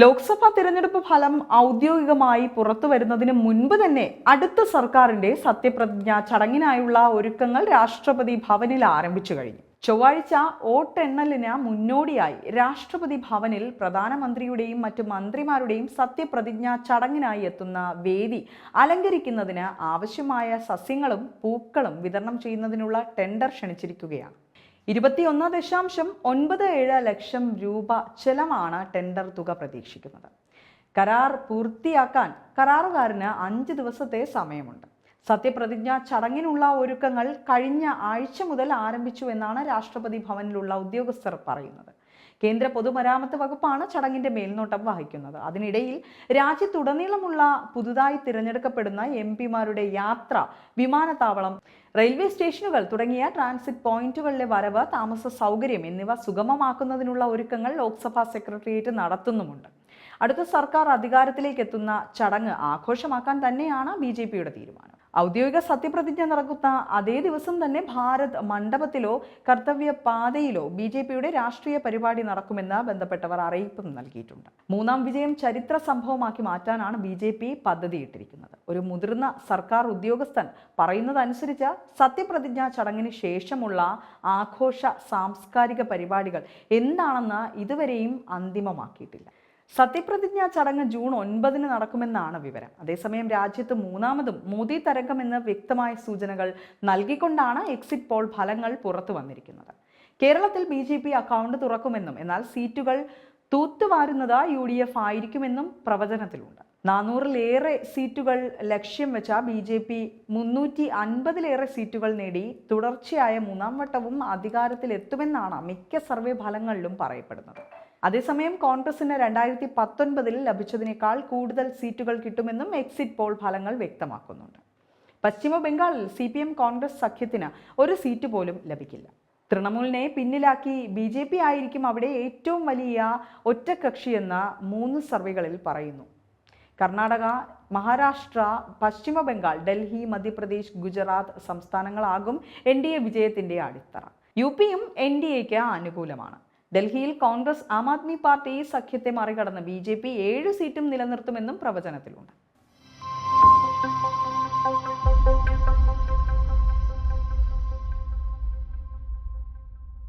ലോക്സഭാ തിരഞ്ഞെടുപ്പ് ഫലം ഔദ്യോഗികമായി പുറത്തു വരുന്നതിന് മുൻപ് തന്നെ അടുത്ത സർക്കാരിന്റെ സത്യപ്രതിജ്ഞ ചടങ്ങിനായുള്ള ഒരുക്കങ്ങൾ രാഷ്ട്രപതി ഭവനിൽ ആരംഭിച്ചു കഴിഞ്ഞു. ചൊവ്വാഴ്ച വോട്ടെണ്ണലിന് മുന്നോടിയായി രാഷ്ട്രപതി ഭവനിൽ പ്രധാനമന്ത്രിയുടെയും മറ്റു മന്ത്രിമാരുടെയും സത്യപ്രതിജ്ഞ ചടങ്ങിനായി എത്തുന്ന വേദി അലങ്കരിക്കുന്നതിന് ആവശ്യമായ സസ്യങ്ങളും പൂക്കളും വിതരണം ചെയ്യുന്നതിനുള്ള ടെൻഡർ ക്ഷണിച്ചിരിക്കുകയാണ്. ഇരുപത്തിയൊന്ന് ദശാംശം ഒൻപത് ഏഴ് ലക്ഷം രൂപ ചെലവാണ് ടെൻഡർ തുക പ്രതീക്ഷിക്കുന്നത്. കരാർ പൂർത്തിയാക്കാൻ കരാറുകാരന് അഞ്ച് ദിവസത്തെ സമയമുണ്ട്. സത്യപ്രതിജ്ഞ ചടങ്ങിനുള്ള ഒരുക്കങ്ങൾ കഴിഞ്ഞ ആഴ്ച മുതൽ ആരംഭിച്ചു എന്നാണ് രാഷ്ട്രപതി ഭവനിലുള്ള ഉദ്യോഗസ്ഥർ പറയുന്നത്. കേന്ദ്ര പൊതുമരാമത്ത് വകുപ്പാണ് ചടങ്ങിന്റെ മേൽനോട്ടം വഹിക്കുന്നത്. അതിനിടയിൽ രാജ്യത്തുടനീളമുള്ള പുതുതായി തിരഞ്ഞെടുക്കപ്പെടുന്ന എം പിമാരുടെ യാത്ര വിമാനത്താവളം റെയിൽവേ സ്റ്റേഷനുകൾ തുടങ്ങിയ ട്രാൻസിറ്റ് പോയിന്റുകളിലെ വരവ് താമസ സൗകര്യം എന്നിവ സുഗമമാക്കുന്നതിനുള്ള ഒരുക്കങ്ങൾ ലോക്സഭാ സെക്രട്ടേറിയറ്റ് നടത്തുന്നുമുണ്ട്. അടുത്ത സർക്കാർ അധികാരത്തിലേക്ക് എത്തുന്ന ചടങ്ങ് ആഘോഷമാക്കാൻ തന്നെയാണ് ബി തീരുമാനം. ഔദ്യോഗിക സത്യപ്രതിജ്ഞ നടക്കുന്ന അതേ ദിവസം തന്നെ ഭാരത് മണ്ഡപത്തിലോ കർത്തവ്യ പാതയിലോ ബി ജെ പിയുടെ രാഷ്ട്രീയ പരിപാടി നടക്കുമെന്ന് ബന്ധപ്പെട്ടവർ അറിയിപ്പ് നൽകിയിട്ടുണ്ട്. മൂന്നാം വിജയം ചരിത്ര സംഭവമാക്കി മാറ്റാനാണ് ബി ജെ പി പദ്ധതിയിട്ടിരിക്കുന്നത്. ഒരു മുതിർന്ന സർക്കാർ ഉദ്യോഗസ്ഥൻ പറയുന്നതനുസരിച്ച് സത്യപ്രതിജ്ഞ ചടങ്ങിന് ശേഷമുള്ള ആഘോഷ സാംസ്കാരിക പരിപാടികൾ എന്താണെന്ന് ഇതുവരെയും അന്തിമമാക്കിയിട്ടില്ല. സത്യപ്രതിജ്ഞ ചടങ്ങ് ജൂൺ ഒൻപതിന് നടക്കുമെന്നാണ് വിവരം. അതേസമയം രാജ്യത്ത് മൂന്നാമതും മോദി തരംഗമെന്ന് വ്യക്തമായ സൂചനകൾ നൽകിക്കൊണ്ടാണ് എക്സിറ്റ് പോൾ ഫലങ്ങൾ പുറത്തു വന്നിരിക്കുന്നത്. കേരളത്തിൽ ബി ജെ പി അക്കൗണ്ട് തുറക്കുമെന്നും എന്നാൽ സീറ്റുകൾ തൂത്തുവാരുന്നത് യു ഡി എഫ് ആയിരിക്കുമെന്നും പ്രവചനത്തിലുണ്ട്. നാനൂറിലേറെ സീറ്റുകൾ ലക്ഷ്യം വെച്ച ബി ജെ പി മുന്നൂറ്റി അൻപതിലേറെ സീറ്റുകൾ നേടി തുടർച്ചയായ മൂന്നാം വട്ടവും അധികാരത്തിലെത്തുമെന്നാണ് മിക്ക സർവേ ഫലങ്ങളിലും പറയപ്പെടുന്നത്. അതേസമയം കോൺഗ്രസിന് രണ്ടായിരത്തി പത്തൊൻപതിൽ ലഭിച്ചതിനേക്കാൾ കൂടുതൽ സീറ്റുകൾ കിട്ടുമെന്നും എക്സിറ്റ് പോൾ ഫലങ്ങൾ വ്യക്തമാക്കുന്നുണ്ട്. പശ്ചിമ ബംഗാളിൽ സി പി എം കോൺഗ്രസ് സഖ്യത്തിന് ഒരു സീറ്റ് പോലും ലഭിക്കില്ല. തൃണമൂലിനെ പിന്നിലാക്കി ബി ജെ പി ആയിരിക്കും അവിടെ ഏറ്റവും വലിയ ഒറ്റക്കക്ഷിയെന്ന് മൂന്ന് സർവേകളിൽ പറയുന്നു. കർണാടക മഹാരാഷ്ട്ര പശ്ചിമ ബംഗാൾ ഡൽഹി മധ്യപ്രദേശ് ഗുജറാത്ത് സംസ്ഥാനങ്ങളാകും എൻ ഡി എ വിജയത്തിന്റെ അടിത്തറ. യു പിയും എൻ ഡി എക്ക് അനുകൂലമാണ് ഡൽഹിയിൽ കോൺഗ്രസ് ആം ആദ്മി പാർട്ടി സഖ്യത്തെ മറികടന്ന് ബി ജെ പി ഏഴ് സീറ്റും നിലനിർത്തുമെന്നും പ്രവചനത്തിലുണ്ട്.